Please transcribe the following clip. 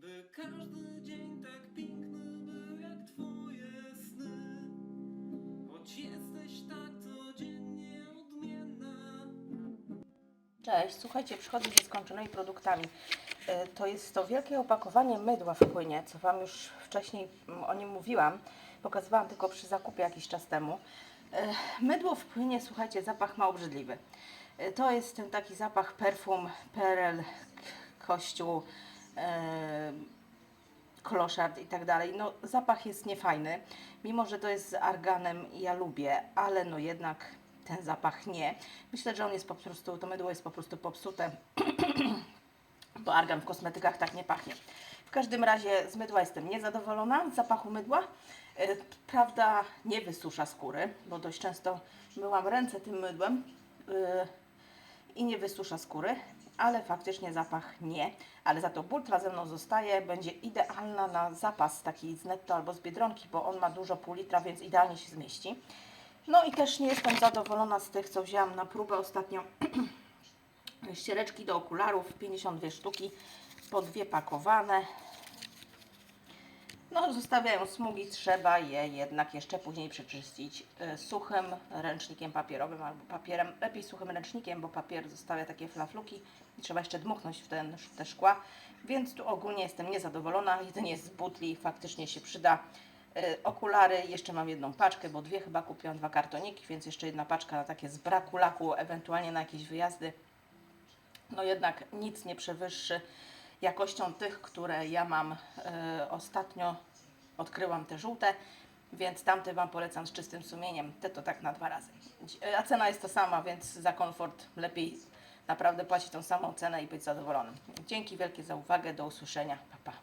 By każdy dzień tak piękny był jak twoje sny Choć jesteś tak codziennie odmienna Cześć, słuchajcie, przychodzę ze skończonymi produktami. E, To jest to wielkie opakowanie mydła w płynie, co Wam już wcześniej mm, o nim mówiłam. Pokazywałam tylko przy zakupie jakiś czas temu. E, Mydło w płynie, słuchajcie, zapach ma obrzydliwy. E, To jest ten taki zapach perfum, perel, kościół, kloszard i tak dalej. No zapach jest niefajny, mimo że to jest z arganem ja lubię, ale no jednak ten zapach nie. Myślę, że on jest po prostu, to mydło jest po prostu popsute, bo argan w kosmetykach tak nie pachnie. W każdym razie z mydła jestem niezadowolona, z zapachu mydła. E, Prawda, nie wysusza skóry, bo dość często myłam ręce tym mydłem. I nie wysusza skóry, ale faktycznie zapach nie. Ale za to bultra ze mną zostaje, będzie idealna na zapas taki z netto albo z biedronki, bo on ma dużo pół litra, więc idealnie się zmieści. No i też nie jestem zadowolona z tych, co wzięłam na próbę ostatnio. Ściereczki do okularów, 52 sztuki, po dwie pakowane. No, zostawiają smugi, trzeba je jednak jeszcze później przeczyścić y, suchym ręcznikiem papierowym albo papierem. Lepiej suchym ręcznikiem, bo papier zostawia takie flafluki i trzeba jeszcze dmuchnąć w, ten, te szkła. Więc tu ogólnie jestem niezadowolona. Jedynie z butli faktycznie się przyda. Y, Okulary, jeszcze mam jedną paczkę, bo dwie chyba kupiłam, dwa kartoniki, więc jeszcze jedna paczka na takie z braku laku, ewentualnie na jakieś wyjazdy no jednak nic nie przewyższy jakością tych, które ja mam e, ostatnio. Odkryłam te żółte, więc tamte Wam polecam z czystym sumieniem. Te to tak na dwa razy. A cena jest to sama, więc za komfort lepiej naprawdę płacić tą samą cenę i być zadowolonym. Dzięki wielkie za uwagę. Do usłyszenia. Pa, pa.